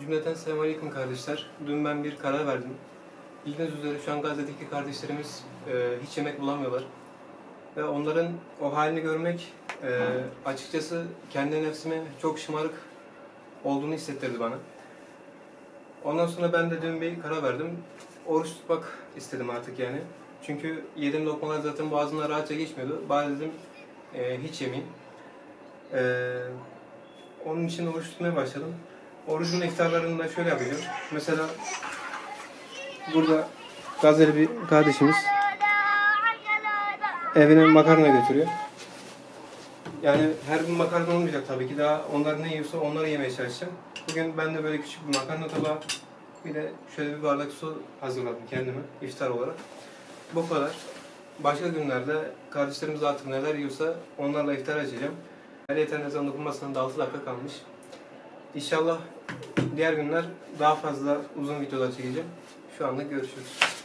Cümleten selamünaleyküm kardeşler. Dün ben bir karar verdim. Bildiğiniz üzere şu an Gazze'deki kardeşlerimiz e, hiç yemek bulamıyorlar. Ve onların o halini görmek e, açıkçası kendi nefsime çok şımarık olduğunu hissettirdi bana. Ondan sonra ben de dün bir karar verdim. Oruç tutmak istedim artık yani. Çünkü yediğim lokmalar zaten boğazımdan rahatça geçmiyordu. Bari dedim e, hiç yemeyeyim. E, onun için oruç tutmaya başladım. Orucun iftarlarını da şöyle yapacağım. Mesela burada Gazze'li bir kardeşimiz evine makarna götürüyor. Yani her gün makarna olmayacak tabii ki. Daha onlar ne yiyorsa onları yemeye çalışacağım. Bugün ben de böyle küçük bir makarna tabağı bir de şöyle bir bardak su hazırladım kendime iftar olarak. Bu kadar. Başka günlerde kardeşlerimiz artık neler yiyorsa onlarla iftar açacağım. Ayrıca ezan okunmasına da 6 dakika kalmış. İnşallah diğer günler daha fazla uzun videolar çekeceğim. Şu anda görüşürüz.